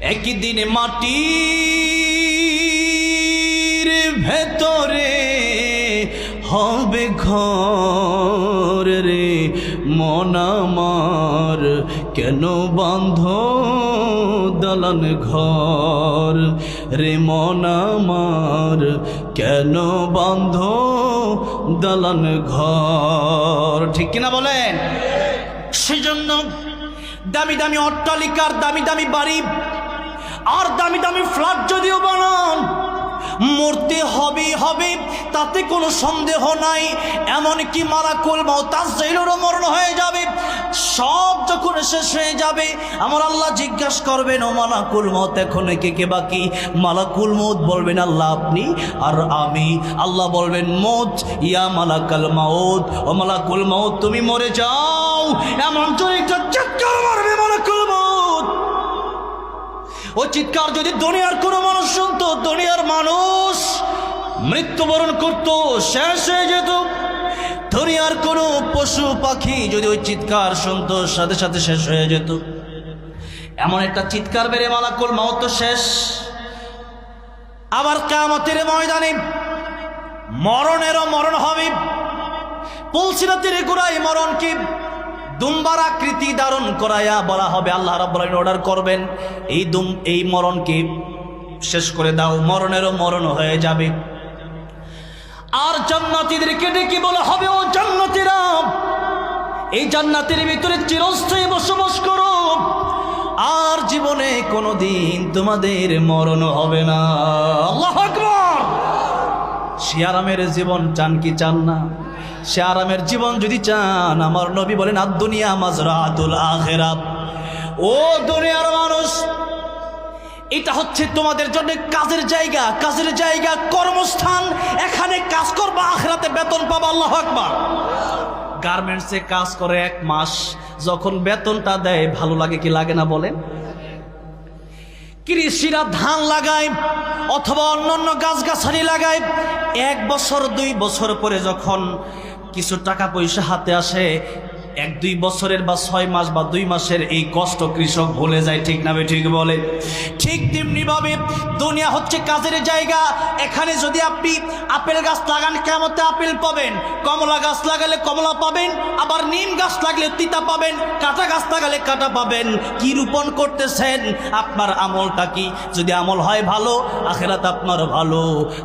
একদিন মাটির ভেতরে হবে ঘর রে, মন আমার কেন বন্ধ দলন ঘর? রে, মন আমার কেন বন্ধ দলন ঘর? ঠিক কিনা বলেন? সেই জন্য দামি দামি অট্টালিকার দামি দামি বাড়ি আর দামি দামি ফ্ল্যাট যদিও বানান, মরতে হবে হবে, তাতে কোনো সন্দেহ নাই। এমনকি মালাকুল মাউতাজেলেরও মরণ হয়ে যাবে। সব যখন শেষ হয়ে যাবে, আমার আল্লাহ জিজ্ঞাসা করবেন, ও মালাকুল মত এখন কে কে বাকি? মালাকুল মত বলবেন, আল্লাহ আপনি আর আমি। আল্লাহ বলবেন মত ইয়া মালাকাল মাউত, ও মালাকুল মাউত, তুমি মরে যাও। এমন জোরে একটা চিৎকার মারবে মালাকুল ও চিৎকার, যদি দুনিয়ার কোনো মানুষ শুনতো, দুনিয়ার মানুষ মৃত্যুবরণ করত, শেষ হয়ে যেত। দুনিয়ার কোনো পশু পাখি যদি ওই চিৎকার শুনতো, সাথে সাথে শেষ হয়ে যেত। এমন একটা চিৎকার বেড়ে মালাকুল মাও তো শেষ। আবার কামতের ময়দানে মরণেরও মরণ হবে। পুলসিরাতের গোড়ায় মরণ কি? দুম্বার আকৃতি ধারণ করাইয়া বলা হবে, আল্লাহ রাব্বুল অর্ডার করবেন। এই দুম, এই মরণকে শেষ করে দাও, মরণেরও মরণ হয়ে যাবে। আর জান্নাতীদেরকে ডেকে বলা হবে, ও জান্নাতীরা, এই জান্নাতের ভিতরে চিরস্থায়ী বসবাস করো। আর জীবনে কোনোদিন তোমাদের মরণ হবে না। আল্লাহ সে জীবন চান কি চান না? সে আরামের জীবন যদি চান, আমার নবী বলেন, আর দুনিয়া মাজরাতুল আখেরাত। ও দুনিয়ার মানুষ, এটা হচ্ছে তোমাদের জন্য কাজের জায়গা। কাজের জায়গা, কর্মস্থান, এখানে কাজ করবা, আখরাতে বেতন পাবা, আল্লাহ আকবার। গার্মেন্টসে কাজ করে এক মাস, যখন বেতনটা দেয়, ভালো লাগে কি লাগে না বলেন? কৃষিরা ধান লাগায় অথবা অন্যান্য গাছগাছালি লাগায়। এক বছর, দুই বছর পরে যখন কিছু টাকা পয়সা হাতে আসে এক দুই বছরের বা ছয় মাস বা দুই মাসের এই কষ্ট কৃষক ভুলে যায়, ঠিক না ঠিক বলে? ঠিক তেমনি ভাবে দুনিয়া হচ্ছে কাজের জায়গা। এখানে যদি আপনি আপেল গাছ লাগান, কেমতে আপেল পাবেন? কমলা গাছ লাগালে কমলা পাবেন, আবার নিম গাছ লাগলে তিতা পাবেন কাঁটা গাছ লাগালে কাঁটা পাবেন। কি রোপণ করতেছেন? আপনার আমলটা কি? যদি আমল হয় ভালো, আখেরাত আপনার ভালো।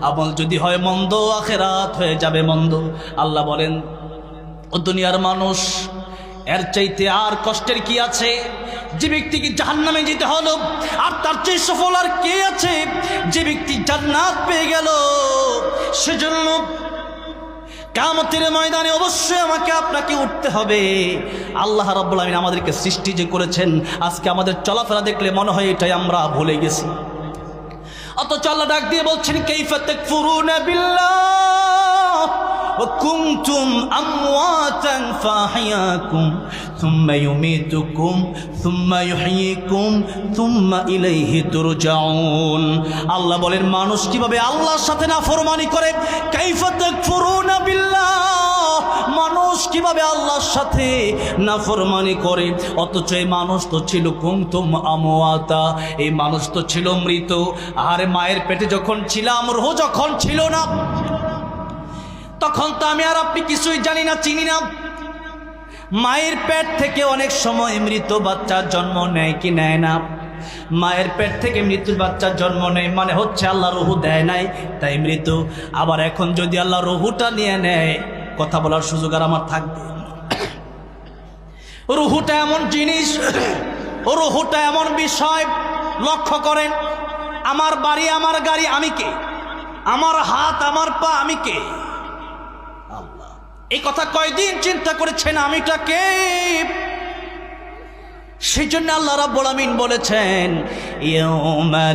আমল যদি হয় মন্দ, আখেরাত হয়ে যাবে মন্দ। আল্লাহ বলেন, ও দুনিয়ার মানুষ এর চাইতে আর কষ্টের কি আছে? যে ব্যক্তিকে জাহান্নামে যেতে হলো, আর তার চেয়ে সফল আর কে আছে? যে ব্যক্তি জান্নাত পেয়ে গেল, সেজন্য কামতের ময়দানে অবশ্যই আমাকে আপনাকে উঠতে হবে। আল্লাহ রাব্বুল আমিন আমাদেরকে সৃষ্টি যে করেছেন, আজকে আমাদের চলাফেরা দেখলে মনে হয় এটাই আমরা ভুলে গেছি। অথচ আল্লাহ ডাক দিয়ে বলছেন, কাইফা তাকফুরুনা বিল্লাহ? وكنتم أمواتا فأحياكم ثم يميتكم ثم يحييكم ثم إليه ترجعون আল্লাহ বলেন মানুষ কিভাবে আল্লাহর সাথে না ফরমানি করে কাইফা তাকফুরুনা বিল্লাহ মানুষ কিভাবে আল্লাহর সাথে নাফরমানি করে অথচ এই মানুষ তো ছিল কুমতুম আমোয়াতা এই মানুষ তো ছিল মৃত আর মায়ের পেটে যখন ছিলাম রোহ যখন ছিল না তখন তো আমি আর আপনি কিছুই জানি না, চিনি না। মায়ের পেট থেকে অনেক সময় মৃত বাচ্চার জন্ম নেয় কি নেয় না। মায়ের পেট থেকে মৃত্যুর বাচ্চার জন্ম নেয় মানে হচ্ছে আল্লাহ রহু দেয় নাই, তাই মৃত আবার এখন যদি আল্লাহ রহুটা নিয়ে নেয়, কথা বলার সুযোগ আর আমার থাকবে রুহুটা এমন জিনিস, রুহুটা এমন বিষয়, লক্ষ্য করেন, আমার বাড়ি, আমার গাড়ি, আমি কে? আমার হাত, আমার পা, আমি কে? এই কথা কয়দিন চিন্তা করেছেন আমিটা কে সেই জন্য আল্লাহ রাব্বুল আমিন বলেছেন, ইয়াউমা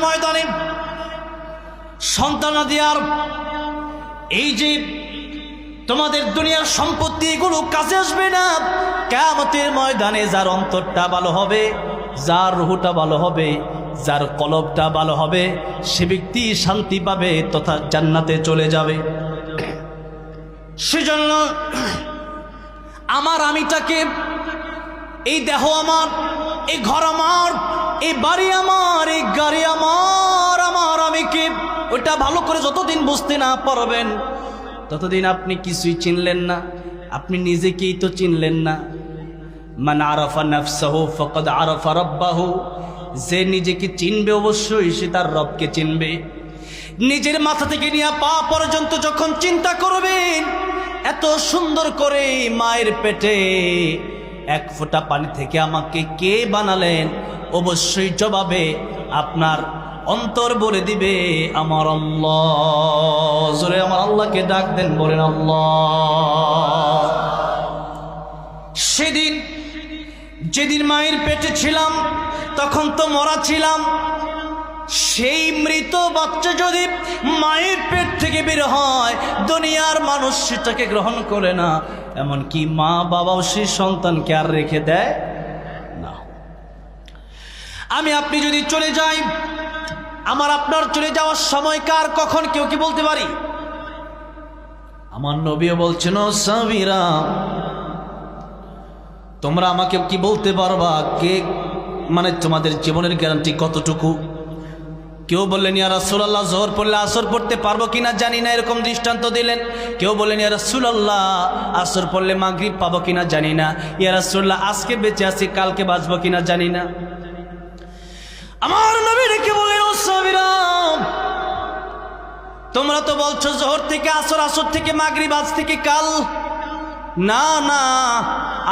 ময়দানে সন্তানাদি আর এই যে তোমাদের দুনিয়ার সম্পত্তি এগুলো কাজে আসবে না। কেমতের ময়দানে যার অন্তরটা ভালো হবে, যার রুহুটা ভালো হবে, যার কলবটা ভালো হবে, সে ব্যক্তি শান্তি পাবে তথা জান্নাতে চলে যাবে। সেজন্য আমার আমিটাকে, এই দেহ আমার, এই ঘর আমার, এই বাড়ি আমার, এই গাড়ি আমার আমার আমিকে ওটা ভালো করে যতদিন বুঝতে না পারবেন ততদিন আপনি কিছুই চিনলেন না, আপনি নিজেকেই তো চিনলেন না। মান আরফা নাফসাহু ফকদ আরফা রব্বাহু, যে নিজেকে চিনবে অবশ্যই সে তার রবকে চিনবে। নিজের মাথা থেকে নিয়ে পা পর্যন্ত যখন চিন্তা করবেন, এত সুন্দর করে মায়ের পেটে এক ফোঁটা পানি থেকে আমাকে কে বানালেন? অবশ্যই জবাবে আপনার অন্তর বলে দিবে, আমার আল্লাহ। জোরে আমার আল্লাহকে ডাক দেন, বলেন, আল্লাহ। সেদিন, যেদিন মায়ের পেটে ছিলাম, তখন তো মরা ছিলাম। সেই মৃত বাচ্চা যদি মায়ের পেট থেকে বের হয়, দুনিয়ার মানুষ সেটাকে গ্রহণ করে না। এমনকি মা বাবাও সেই সন্তানকে আর রেখে দেয় না। আমি, আপনি যদি চলে যাই আমার আপনার চলে যাওয়ার সময় কার, কখন, কেউ কি বলতে পারি? আমার নবীও বলছেন সাবিরা, তোমরা আমাকে কি বলতে পারবা? কে মানে তোমাদের জীবনের গ্যারান্টি কতটুকু? কেউ বললেন, ইয়া রাসূলুল্লাহ, জোহর পড়লে আসর পড়তে পারব কিনা জানি না। এরকম দৃষ্টান্ত দিলেন। কেউ বললেন, ইয়া রাসূলুল্লাহ, আসর পড়লে মাগরিব পাবো কিনা জানি না। ইয়া রাসূলুল্লাহ, আজকে বেঁচে আছি, কালকে বাঁচবো কিনা জানি না। আমার নবী রেখে বললেন তোমরা তো বলছো জোহর থেকে আসর আসর থেকে মাগরিব, আজ থেকে কাল। না না,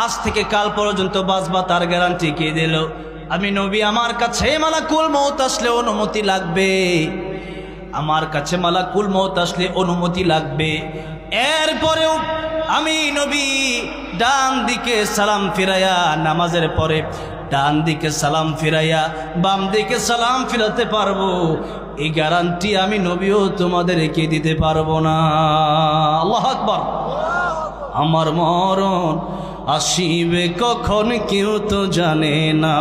আজ থেকে কাল পর্যন্ত বাঁচবা তার গ্যারান্টি কে দিল? আমি নবী, আমার কাছে মালাকুল মৌত আসলে অনুমতি লাগবে। আমার কাছে মালাকুল মৌত আসলে অনুমতি লাগবে। এরপরেও আমি নবী ডান দিকে সালাম ফিরাইয়া নামাজের পরে ডান দিকে সালাম ফিরাইয়া বাম দিকে সালাম ফিরাতে পারব। এই গ্যারান্টি আমি নবীও তোমাদেরকে দিতে পারব না। আল্লাহ আকবর। আমার মরণ আসিবে কখন কেউ তো জানে না।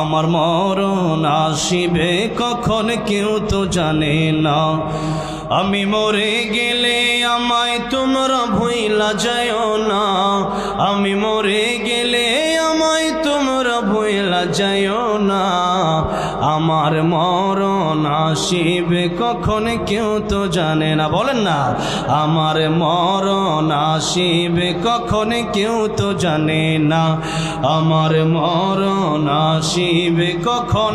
আমার মরণ আসিবে কখন কেউ তো জানে না। আমি মরে গেলে আমায় তোমরা ভুইলা যায় না। আমি মরে গেলে যায় না, আমার মরণ আসিবে কখন কেউ তো জানে না। বলেন না, আমার মরণ আসিবে কখন কেউ তো জানে না। আমার মরণ আসিবে কখন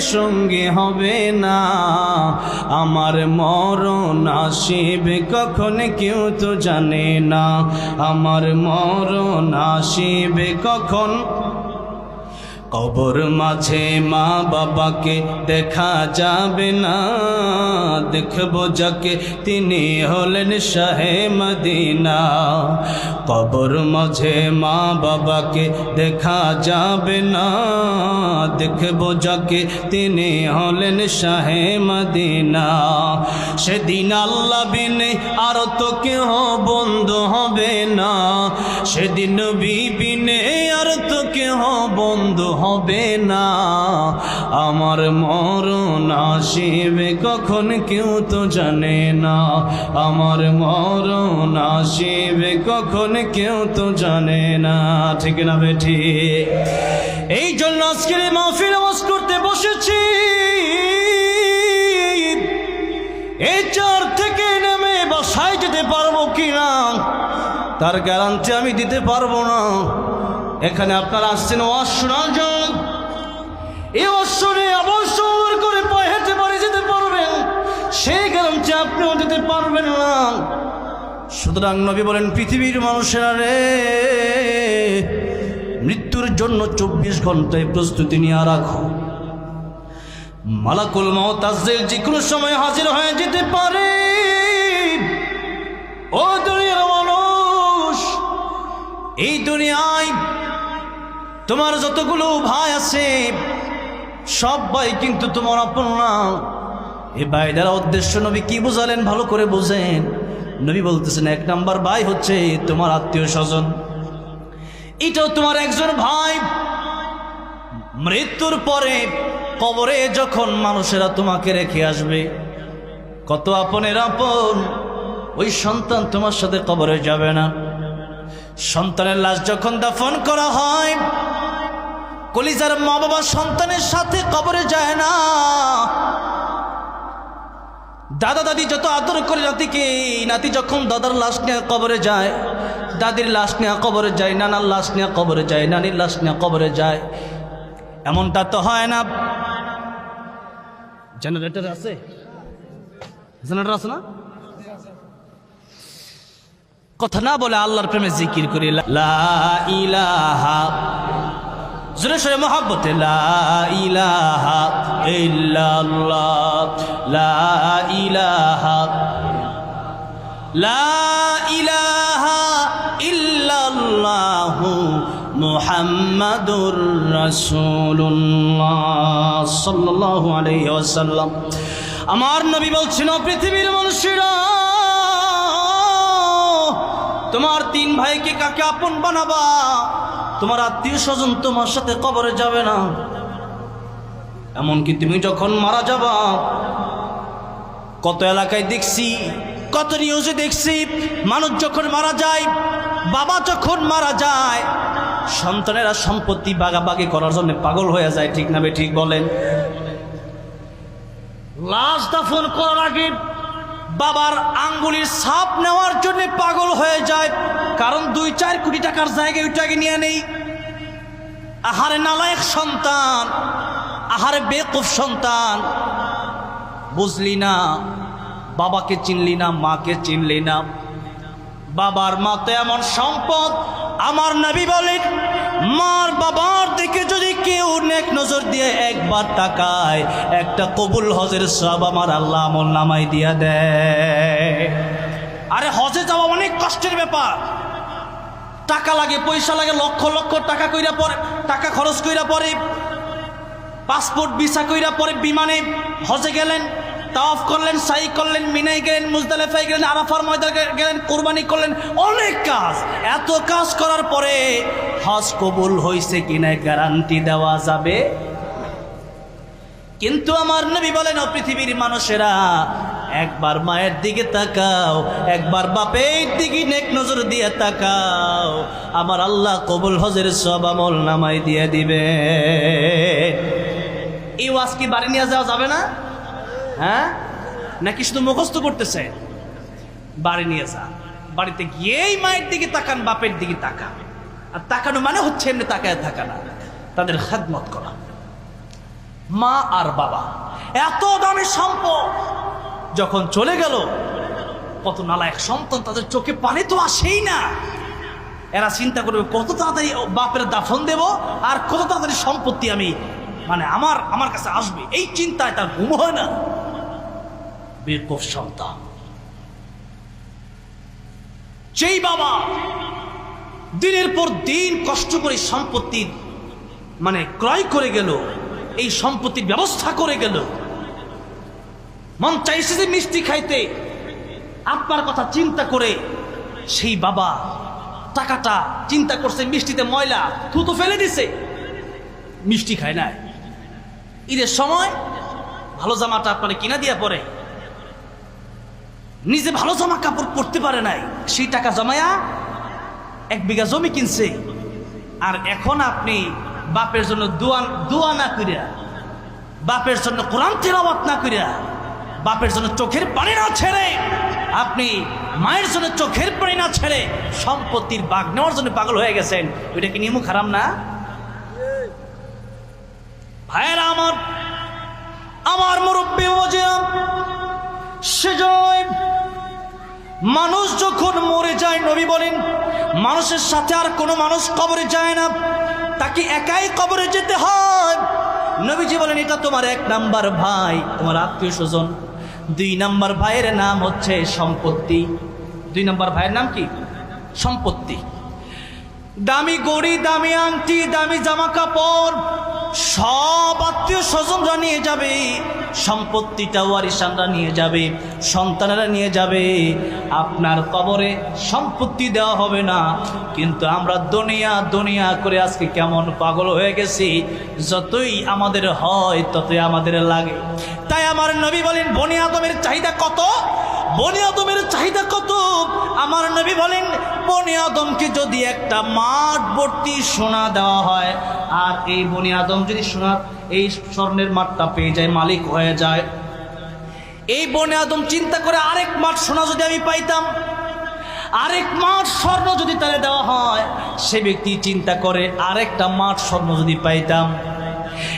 সঙ্গে হবে না। আমার মরণ আসিবে কখন কেউ তো জানে না। আমার মরণ আসিবে কখন কবর মাঝে মা বাবাকে দেখা যাবে না। দেখব যাকে তিনি হলেন শাহে মদিনা। কবর মাঝে মা বাবাকে দেখা যাবে না। দেখব যাকে তিনি হলেন শাহে মদিনা। সেদিন আল্লাহ বিনে আর তো কেহ বন্ধু হবে না। সেদিন বিবিনে আর তো কেহ বন্ধু হবে না। আমার মরণ আসিবে কখন কেউ তো জানে না। আমার মরণ আসিবে কখন কেউ তো জানে না। ঠিক না বেঠি? এই জন্য আজকের মাহফিল আওয়াজ করতে বসেছি। এই চার থেকে নেমে বাসায় যেতে পারব কিনা? তার গ্যারান্টি আমি দিতে পারব না। এখানে আপনারা আসছেন ওয়াজ এই অশ্বরে অবসর করে হেঁটে বাড়ি যেতে পারবেন। সেই গ্যারান্টি আপনিও দিতে পারবেন না। সুতরাং নবী বলেন, পৃথিবীর মানুষেরা রে, মৃত্যুর জন্য চব্বিশ ঘন্টায় প্রস্তুতি নিয়ে রাখো। মালাকুল মতাজেল যে কোনো সময় হাজির হয়ে যেতে পারে। ও দুনিয়ার মানুষ, এই দুনিয়ায় তোমার যতগুলো ভাই আছে, সব ভাই কিন্তু তোমার আপন না। এই ভাই দ্বারা উদ্দেশ্য নবী কি বুঝালেন ভালো করে বুঝেন। নবী বলতেছেন, এক নাম্বার ভাই হচ্ছে তোমার আত্মীয় স্বজন। এটাও তোমার একজন ভাই। মৃত্যুর পরে কবরে যখন মানুষেরা তোমাকে রেখে আসবে, কত আপনের আপন, ওই সন্তান তোমার সাথে কবরে যাবে না। সন্তানের লাশ যখন দাফন করা হয় কলিজার মা বাবা সন্তানের সাথে কবরে যায় না। দাদা দাদি যত আদর করে নাতিকে, নাতি যখন দাদার লাশ নিয়ে কবরে যায়, দাদির লাশ নিয়ে কবরে যায়, নানার লাশ নিয়ে কবরে যায়, নানির লাশ নিয়ে কবরে যায়, এমনটা তো হয় না। জেনারেটর আছে? জেনারেটর আছে না? কথা না বলে আল্লাহর প্রেমে জিকির করি, লা ইলাহা জোরে সরে মহাব্বতে ইলাহা ইল্লাল্লাহ, লা লা ইলাহা আমার নবী বলছেন পৃথিবীর মানুষেরা তোমার তিন ভাইকে কাকে আপন বানাবা? তোমার আত্মীয় স্বজন তোমার সাথে কবরে যাবে না। এমনকি তুমি যখন মারা যাবা, কত এলাকায় দেখছি, কত নিউজে দেখছি, মানুষ যখন মারা যায়, বাবা যখন মারা যায়, সন্তানেরা সম্পত্তি বাগাবাগি করার জন্য পাগল হয়ে যায়, ঠিক না ঠিক বলেন? লাশ দাফন করার আগে বাবার আঙ্গুলির সাপ নেওয়ার জন্য পাগল হয়ে যায়। কারণ দুই চার কোটি টাকার জায়গায় ওইটাকে নিয়ে নেই। আহারে নালায়ক সন্তান, আহারে বেকুফ সন্তান। বুঝলি না, বাবাকে চিনলি না, মাকে চিনলি না। বাবার মা তো এমন সম্পদ আমার নবী বলেন মার বাবার দিকে যদি কেউ নেক নজর দিয়ে একবার তাকায়, একটা কবুল হজের সব আমার আল্লাহ আমল নামাই দিয়া দেয়। আরে হজে যাওয়া অনেক কষ্টের ব্যাপার। টাকা লাগে, পয়সা লাগে, লক্ষ লক্ষ টাকা কইরা পরে, টাকা খরচ কইরা পরে, পাসপোর্ট ভিসা কইরা পরে বিমানে হজে গেলেন। তাওয়াফ করলেন সাই করলেন, মিনাই গেলেন মুজদালেফাই গেলেন, আরাফার ময়দা গেলেন, কোরবানি করলেন, অনেক কাজ। এত কাজ করার পরে হজ কবুল হইছে কিনা গ্যারান্টি দেওয়া যাবে? কিন্তু আমার নবী বলেন, ও পৃথিবীর মানুষেরা, একবার মায়ের দিকে তাকাও, একবার বাপের দিকে নেক নজর দিয়ে তাকাও। আমার আল্লাহ কবুল হজের সব আমল নামাই দিয়ে দিবে। এই ওয়াজ কি বাড়ি নিয়ে যাওয়া যাবে না? হ্যাঁ? নাকি শুধু মুখস্থ করতেছে? বাড়ি নিয়ে যা। বাড়িতে গিয়েই মায়ের দিকে তাকান, বাপের দিকে তাকান। আর তাকানো মানে হচ্ছে এমনি তাকায় থাকা না। তাদের খেদমত করা। মা আর বাবা, এত দামি সম্পদ যখন চলে গেল, কত নালায়ক সন্তান তাদের চোখে পানি তো আসেই না। এরা চিন্তা করবে, কত তাড়াতাড়ি বাপের দাফন দেব আর কত তাড়াতাড়ি সম্পত্তি আমি মানে আমার আমার কাছে আসবে। এই চিন্তায় তার ঘুম হয় না। বেকুফ সন্তান। যেই বাবা দিনের পর দিন কষ্ট করে সম্পত্তির মানে ক্রয় করে গেল, এই সম্পত্তির ব্যবস্থা করে গেল, মন চাইছে যে মিষ্টি খাইতে আপনার কথা চিন্তা করে সেই বাবা টাকাটা চিন্তা করছে, মিষ্টিতে ময়লা থুতো ফেলে দিছে। মিষ্টি খায় না ঈদের সময় ভালো জামাটা আপনার কিনা দিয়া পরে নিজে ভালো জামা কাপড় পরতে পারে নাই, সেই টাকা জমায়া এক বিঘা জমি কিনছে। আর এখন আপনি বাপের জন্য দোয়া দোয়া না করিয়া বাপের জন্য কোরআন তেলাওয়াত না করিয়া বাপের জন্য চোখের পানি না ছেড়ে, আপনি মায়ের জন্য চোখের পানি না ছেড়ে সম্পত্তির বাঘ নেওয়ার জন্য পাগল হয়ে গেছেন ওইটা কি নিয়ম খারাপ না? ভাইয়েরা আমার আমার মুরব্বী সেজন্য মানুষ যখন মরে যায়, নবী বলেন, মানুষের সাথে আর কোনো মানুষ কবরে যায় না। তাকে একাই কবরে যেতে হয়। নবীজি বলেন, এটা তোমার এক নাম্বার ভাই, তোমার আত্মীয় স্বজন। দুই নাম্বার ভাইয়ের নাম হচ্ছে সম্পত্তি। দুই নাম্বার ভাইয়ের নাম কি? সম্পত্তি। দামি গড়ি, দামি আংটি, দামি জামা কাপড় সব আত্মীয় স্বজনরা নিয়ে যাবে সম্পত্তিটা ওয়ারিসানরা নিয়ে যাবে, সন্তানেরা নিয়ে যাবে। আপনার কবরে সম্পত্তি দেওয়া হবে না, কিন্তু আমরা দুনিয়া দুনিয়া করে আজকে কেমন পাগল হয়ে গেছি, যতই আমাদের হয় ততই আমাদের লাগে। তাই আমার নবী বলেন, বনি আদমের চাহিদা কত? বনি আদমের চাহিদা কত? আমার নবী বলেন, বনি আদমকে যদি একটা মাঠ ভর্তি সোনা দেওয়া হয় আর এই বনি আদম যদি সোনার এই স্বর্ণের মাঠটা পেয়ে যায়, মালিক হয়ে যায়। এই বনে আদম চিন্তা করে আরেক মাঠ সোনা যদি আমি পাইতাম, আরেক মাঠ স্বর্ণ যদি তাহলে দেওয়া হয়, সে ব্যক্তি চিন্তা করে আরেকটা মাঠ স্বর্ণ যদি পাইতাম।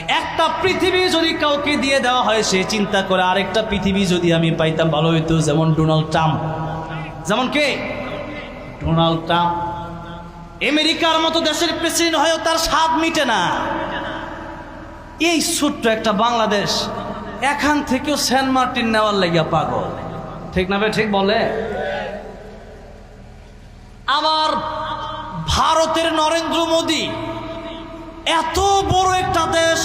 একটা পৃথিবী যদি কাউকে দিয়ে দেওয়া হয়, সে চিন্তা করে আরেকটা পৃথিবী যদি আমি পাইতাম। ভালো হইতো যেমন ডোনাল্ড ট্রাম্প। যেমন কে? Donald Trump. আমেরিকার মতো দেশের প্রেসিডেন্ট হয়েও তার স্বাদ মিটে না। এই ছোট্ট একটা বাংলাদেশ এখান থেকেও সেন্ট মার্টিন নেওয়ার লাগিয়া পাগল। ঠিক না ঠিক বলে? আবার ভারতের নরেন্দ্র মোদী, এত বড় একটা দেশ,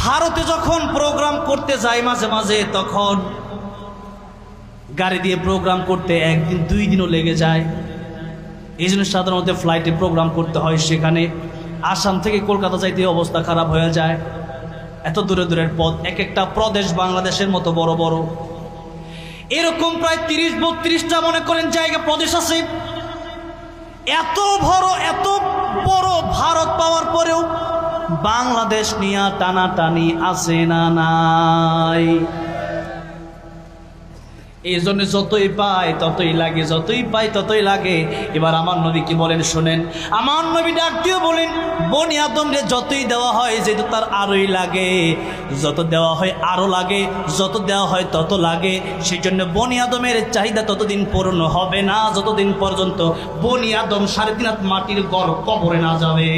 ভারতে যখন প্রোগ্রাম করতে যায় মাঝে মাঝে, তখন গাড়ি দিয়ে প্রোগ্রাম করতে একদিন দুই দিনও লেগে যায়। এই জন্য সাধারণত ফ্লাইটে প্রোগ্রাম করতে হয় সেখানে আসাম থেকে কলকাতা যাইতে অবস্থা খারাপ হয়ে যায়। এত দূরে দূরের পথ, এক একটা প্রদেশ বাংলাদেশের মতো বড় বড়। এরকম প্রায় তিরিশ, বত্রিশটা মনে করেন জায়গা, প্রদেশ আছে। এত বড় এত বড় ভারত পাওয়ার পরেও বাংলাদেশ নিয়ে টানাটানি আছে না নাই। এই জন্য যতই পায় ততই লাগে, যতই পাই, ততই লাগে। এবার আমার নবী কি বলেন শোনেন? আমার নবী ডাক দিয়ে বলেন, বনি আদমরে যতই দেওয়া হয়, যেহেতু তার আরোই লাগে, যত দেওয়া হয় আরও লাগে, যত দেওয়া হয় তত লাগে। সেই জন্য বনি আদমের চাহিদা ততদিন পূর্ণ হবে না, যতদিন পর্যন্ত বনি আদম সাড়ে তিন মাটির গড় কবরে না যাবে।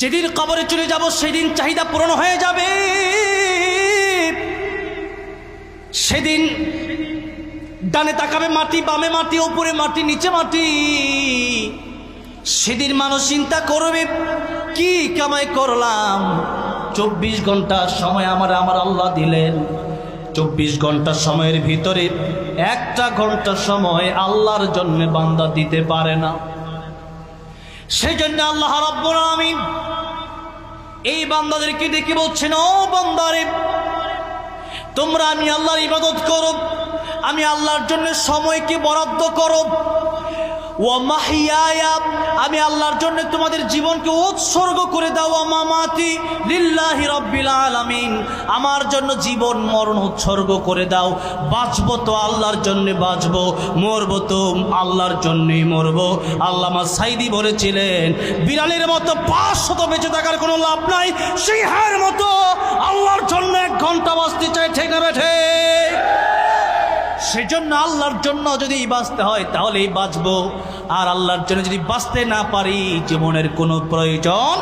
যেদিন কবরে চলে যাব, সেদিন চাহিদা পূরণ হয়ে যাবে। সেদিন ডানে তাকাবে মাটি, বামে মাটি, উপরে মাটি, নিচে মাটি। সেদিন মানুষ চিন্তা করবে, কি কামাই করলাম? চব্বিশ ঘণ্টা সময় আমার আমার আল্লাহ দিলেন। চব্বিশ ঘণ্টা সময়ের ভিতরে একটা ঘণ্টা সময় আল্লাহর জন্য বান্দা দিতে পারে না। সেই জন্য আল্লাহ রব্বুল আমিন এই বান্দাদেরকে ডেকে বলছেন, ও বান্দারে তোমরা আমি আল্লাহর ইবাদত করো আমি আল্লাহর জন্য সময়কে বরাদ্দ করো। আমি আল্লাহর জন্য তোমাদের জীবনকে উৎসর্গ করে দাও মামাতি লিল্লাহি রব্বিল আলামিন। আমার জন্য জীবন মরণ উৎসর্গ করে দাও। বাঁচবো তো আল্লাহর জন্য বাঁচবো, মরবো তো আল্লাহর জন্যই মরবো। আল্লামা সাইদি বলেছিলেন, বিড়ালের মতো পাঁচশত বেঁচে থাকার কোনো লাভ নাই, সিংহের মতো আল্লাহর জন্য এক ঘণ্টা বাঁচতে চাই ঠিক। বেঠে সেজন্য আল্লাহর জন্য যদি বাঁচতে হয়, তাহলেই বাঁচবো। আর আল্লাহর জন্য যদি বাঁচতে না পারি, জীবনের কোনো প্রয়োজন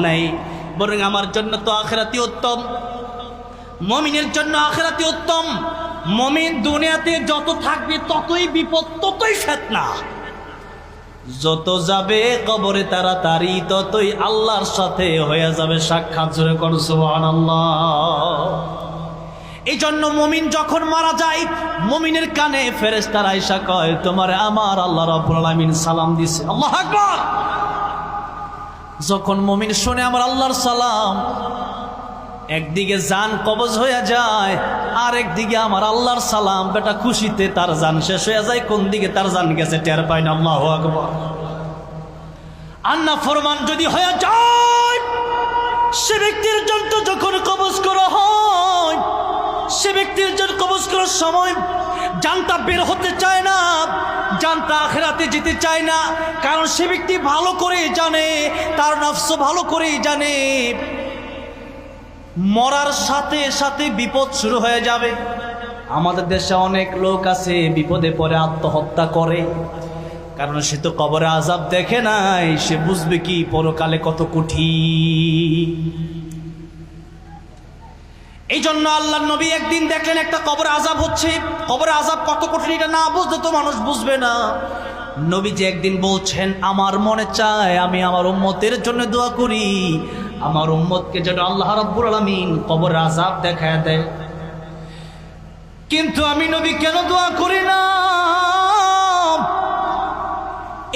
নেই। বরং আমার জন্য তো আখেরাতি উত্তম। মমিনের জন্য আখেরাতি উত্তম। মমিন দুনিয়াতে যত থাকবে, ততই বিপদ, ততই ফেতনা। যত যাবে কবরে তাড়াতাড়ি, ততই আল্লাহর সাথে হয়ে যাবে সাক্ষাৎ। করছ আল্লাহ এই জন্য মমিন যখন মারা যায়, মমিনের কানে ফেরেস্তার আয়সা কয়, তোমার আমার আল্লাহ আলামিন সালাম দিছে। আল্লাহ আকবার। যখন মমিন শুনে আমার আল্লাহর সালাম, একদিকে জান কবজ হয়ে যায়, আর একদিকে আমার আল্লাহর সালাম, বেটা, খুশিতে তার জান শেষ হয়ে যায়, কোন দিকে তার জান গেছে টের পায় না? আল্লাহ আকবার। আন্না ফরমান যদি হয়ে যায়, সে ব্যক্তির জন্য যখন কবজ করা হয় সে ব্যক্তির জন্য কবজ করার সময় জানটা বের হতে চায় না, জানটা আখেরাতে যেতে চায় না, কারণ সে ব্যক্তি ভালো করেই জানে, তার নফস ভালো করেই জানে। মরার সাথে সাথে বিপদ শুরু হয়ে যাবে। আমাদের দেশে অনেক লোক আছে, বিপদে পড়ে আত্মহত্যা করে। কারণ সে তো কবরে আজাব দেখে নাই, সে বুঝবে কি পরকালে কত কঠিন। এই জন্য আল্লাহ নবী একদিন দেখলেন একটা কবর আজাব হচ্ছে। কবর আজাব কত কঠিন এটা না বুঝলে তো মানুষ বুঝবে না। নবী যে একদিন বলছেন, আমার মনে চায় আমি আমার উম্মতের জন্য দোয়া করি। আমার উম্মতকে যেন আল্লাহ রাব্বুল আলামিন কবর আজাব দেখায় দেয়। কিন্তু আমি নবী কেন দোয়া করি না?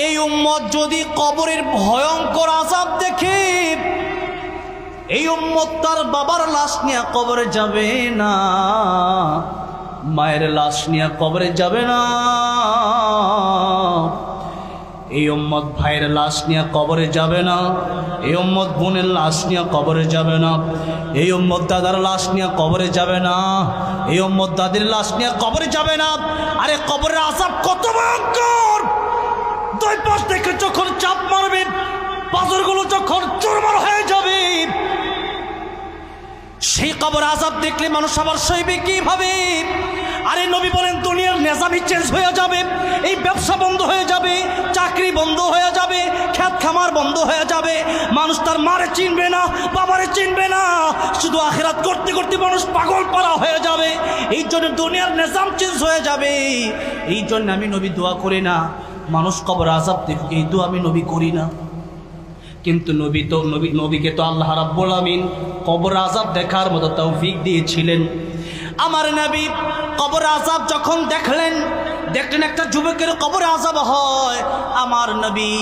এই উম্মত যদি কবরের ভয়ঙ্কর আজাব দেখে এই উম্মত তার বাবার লাশ নিয়ে কবরে যাবে না। মায়ের লাশ নিয়ে কবরে যাবে না। এই উম্মত ভাইয়ের লাশ নিয়ে কবরে যাবে না। এই উম্মত বোনের লাশ নিয়ে কবরে যাবে না। এই উম্মত দাদার লাশ নিয়ে কবরে যাবে না। এই উম্মত দাদির লাশ নিয়ে কবরে যাবে না। আরে কবরের আসাব কত ভয়ঙ্কর! দুই পাশ থেকে যখন চাপ মারবে পাথরগুলো যখন চুরমার হয়ে যাবে সেই কবর আজাব দেখলে মানুষ আবার সইবে কীভাবে? আরে নবী বলেন, দুনিয়ার নেজামি চেঞ্জ হয়ে যাবে, এই ব্যবসা বন্ধ হয়ে যাবে, চাকরি বন্ধ হয়ে যাবে, খ্যাত খামার বন্ধ হয়ে যাবে, মানুষ তার মারে চিনবে না, বাবারে চিনবে না, শুধু আখেরাত করতে করতে মানুষ পাগল পারা হয়ে যাবে, এই জন্য দুনিয়ার নেজাম চেঞ্জ হয়ে যাবে। এই জন্য আমি নবী দোয়া করি না, মানুষ কবর আজাব দেখুক, এই দোয়া আমি নবী করি না। কিন্তু নবী তো, নবী, নবীকে তো আল্লাহ রাব্বুল আমিন কবর আজাব দেখার মতো তৌফিক দিয়েছিলেন। আমার নবী কবর আজাব যখন দেখলেন দেখলেন একটা যুবকের কবর আজাব হয়। আমার নবী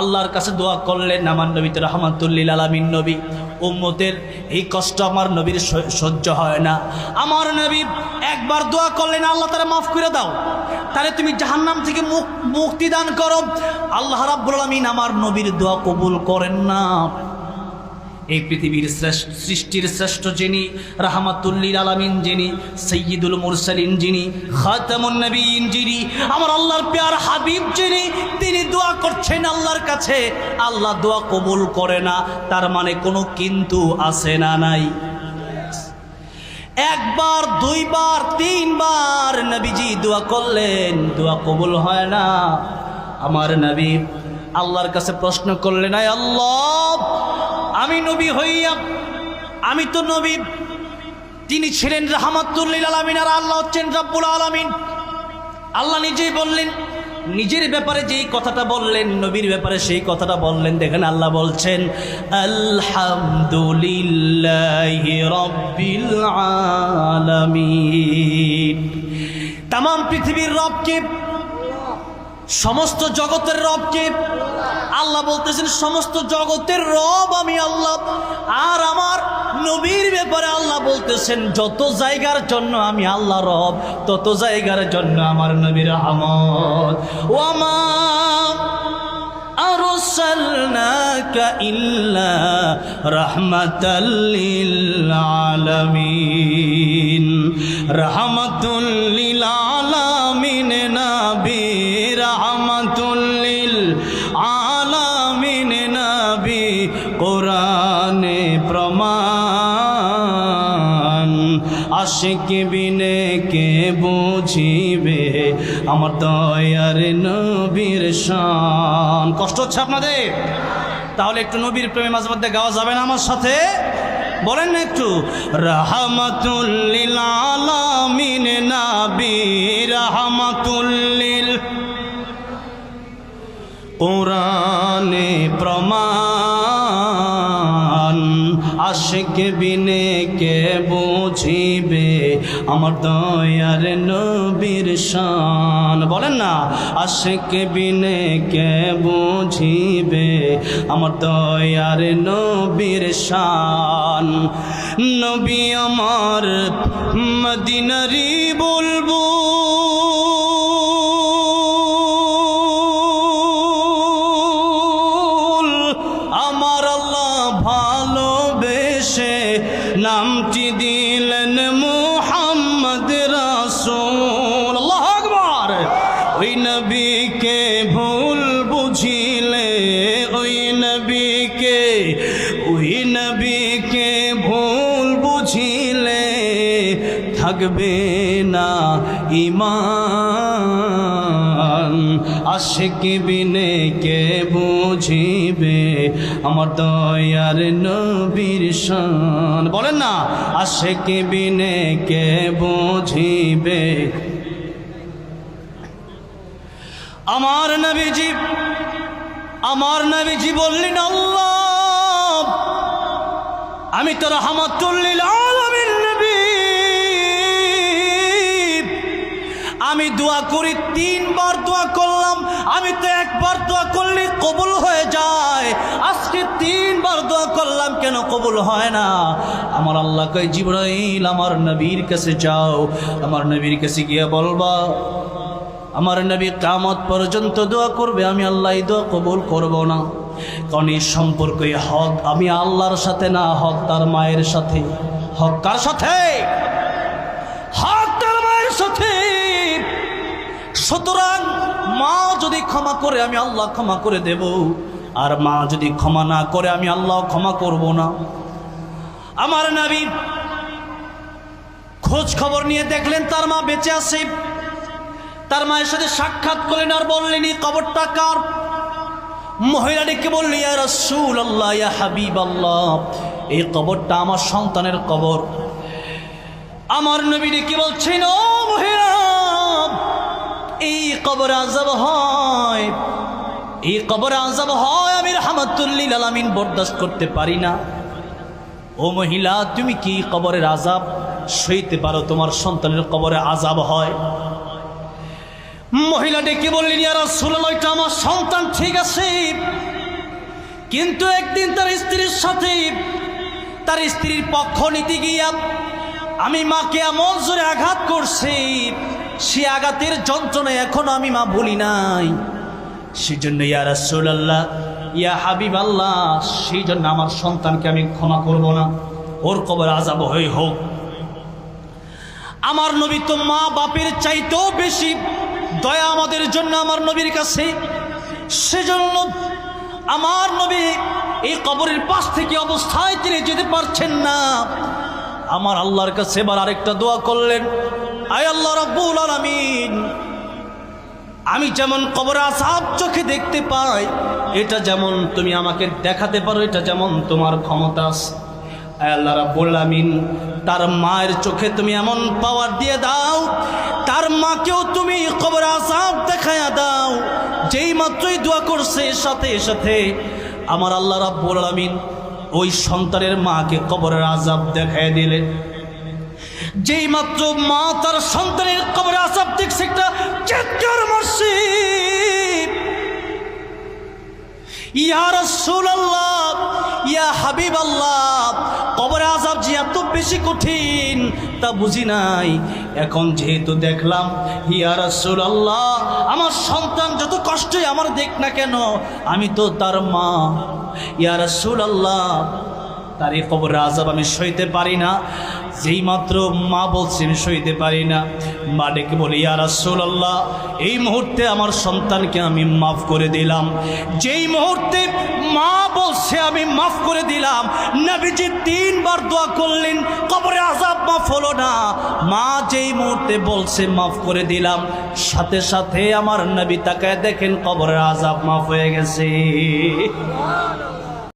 আল্লাহর কাছে দোয়া করলেন, আমার নবী তো রহমাতুল্লিল আলমিন নবী। উম্মতের এই কষ্ট আমার নবীর সহ্য হয় না। আমার নবী একবার দোয়া করলেন, আল্লাহ তারা মাফ করে দাও। তাহলে তুমি জাহান্নাম থেকে মুক- মুক্তি দান করো। আল্লাহ রাব্বুল আলামিন আমার নবীর দোয়া কবুল করেন না। এই পৃথিবীর সৃষ্টির শ্রেষ্ঠ যিনি, রাহমাতুল্লিল আলামিন যিনি সৈয়দুল মুরসালিন যিনি, খাতামুন নবীন যিনি, আমার আল্লাহর প্যার হাবিব যিনি, তিনি দোয়া করছেন আল্লাহর কাছে। আল্লাহ দোয়া কবুল করে না, তার মানে কোনো কিন্তু আছে না নাই। একবার, দুইবার, তিনবার নবীজি দোয়া করলেন, দোয়া কবুল হয় না। আমার নবী আল্লাহর কাছে প্রশ্ন করলেন আল্লাহ আমি নবী হইয়া আমি তো নবী। তিনি ছিলেন রাহমাতুল্লিল আলমিন আর আল্লাহ হচ্ছেন রব্বুল আলমিন। আল্লাহ নিজেই বললেন, নিজের ব্যাপারে যেই কথাটা বললেন, নবীর ব্যাপারে সেই কথাটা বললেন। দেখেন আল্লাহ বলছেন তাম পৃথিবীর রবকে, সমস্ত জগতের রবকে আল্লাহ বলতেছেন সমস্ত জগতের রব আমি আল্লাহ আর আমার নবীর ব্যাপারে আল্লাহ বলতেছেন যত জায়গার জন্য আমি আল্লাহ রব তত জায়গার জন্য আমার নবীর আহমদ ও আমার أرسلناك إلا رحمة للعالمين رحمة للعالمين আশিক বিনে কে বুঝিবে? আমার দয়ার নবীর শান। কষ্ট হচ্ছে আপনাদের? তাহলে একটু নবীর প্রেমে মাঝে মধ্যে গাওয়া যাবে না আমার সাথে? বলেন না একটু। রাহমাতুল্লিল আলামিন নাবি রাহমাতুল্লিল কোরআনে প্রমাণ আশিক বিনে কে বুঝিবে? আমার দয়ার নবীর শান। বলেন না, আশিক বিনে কে বুঝিবে? আমার দয়ার নবীর শান। নবী আমার মদিনারি বলব আশিক বিনে কে বুঝিবে? আমার দয়ার নবীর শান। বলেন না, আশিক বিনে কে বুঝিবে? আমার নবীজি আমার নবীজি বললেন, আল্লাহ, আমি তো রহমতুল্লিল আমি দোয়া করি, তিনবার দোয়া করলাম, আমি তো একবার দোয়া করলে কবুল হয়ে যায়। আজকে তিনবার দোয়া করলাম, কেন কবুল হয় না? আমার আল্লাহ কই জিব্রাইল, আমার নবীর কাছে যাও। আমার নবীর কাছে গিয়ে বলবা, আমার নবী কামত পর্যন্ত দোয়া করবে, আমি আল্লাহ দোয়া কবুল করব না। কারণ এই সম্পর্কে হক, আমি আল্লাহর সাথে না, হক তার মায়ের সাথে। হক কার সাথে? সুতরাং মা যদি ক্ষমা করে, আমি আল্লাহ ক্ষমা করে দেব। আর মা যদি ক্ষমা না করে, আমি আল্লাহ ক্ষমা করব না। আমার নবী খোঁজ খবর নিয়ে দেখলেন, তার মা বেঁচে আছে। তার মায়ের সাথে সাক্ষাৎ করলেন আর বললেন কবরটা কার? মহিলাটিকে বলল, ইয়া রসুল আল্লাহ ইয়া হাবিব আল্লাহ এই কবরটা আমার সন্তানের কবর। আমার নবী কি বলছেন, ও এই কবর আজাব হয়। এই কবর আজাব হয়, আমি রহমতুল্লিল আলামিন বরদাস্ত করতে পারি না। ও মহিলা, তুমি কি কবরের আজাব সইতে পারো, তোমার সন্তানের কবরে আজাব হয়। মহিলা ডেকে বললেন ইয়ারা সুলটা আমার সন্তান, ঠিক আছে। কিন্তু একদিন তার স্ত্রীর সাথে, তার স্ত্রীর পক্ষ নিতে গিয়া আমি মাকে এমন জোরে আঘাত করছি সে আঘাতের যন্ত্রণায় এখনও আমি মা ভুলি নাই। সেজন্য ইয়া রাসূলুল্লাহ, ইয়া হাবিব আল্লাহ সেই জন্য আমার সন্তানকে আমি ক্ষমা করব না। ওর কবর আজাব হয়ে হোক। আমার নবী তো মা বাপের চাইতেও বেশি দয়া আমাদের জন্য আমার নবীর কাছে। সেজন্য আমার নবী এই কবরের পাশ থেকে অবস্থায় তিনি যেতে পারছেন না। আমার আল্লাহর কাছে এবার আরেকটা দোয়া করলেন আমি যেমন কবর আসাব চোখে দেখতে পাই, এটা যেমন তুমি আমাকে দেখাতে পারো, এটা যেমন তোমার ক্ষমতা আল্লাহ রাব্বুল তার মায়ের চোখে তুমি এমন পাওয়ার দিয়ে দাও, তার মাকেও তুমি কবর আসাব দেখায়া দাও। যেই মাত্রই দোয়া করছে, সাথে সাথে আমার আল্লাহ রাব্বুল আমিন ওই সন্তানের মাকে কবরের আজাব দেখায় দিলেন। যেই মাত্র মা তার সন্তানের কবরে আসাব দেখছে একটা চিৎকার মারছে। ইয়া রাসূলুল্লাহ, ইয়া হাবিবাল্লাহ, কবরে আযাব যে এত বেশি কঠিন, তা বুঝি নাই। এখন যেহেতু দেখলাম, ইয়া রাসূলুল্লাহ, আমার সন্তান যত কষ্টই আমার দেখ না কেন, আমি তো তার মা। ইয়া রাসূলুল্লাহ তার এই কবর আজাব আমি সইতে পারি না। যেই মাত্র মা বলছে আমি সইতে পারি না। মা ডেকে বলি, ইয়া রাসূলুল্লাহ, এই মুহূর্তে আমার সন্তানকে আমি মাফ করে দিলাম। যেই মুহূর্তে মা বলছে আমি মাফ করে দিলাম, নবীজি তিনবার দোয়া করলেন, কবরে আজাব মাফ হলো না। মা যেই মুহূর্তে বলছে মাফ করে দিলাম, সাথে সাথে আমার নবী তাকায় দেখেন কবরের আজাব মাফ হয়ে গেছে।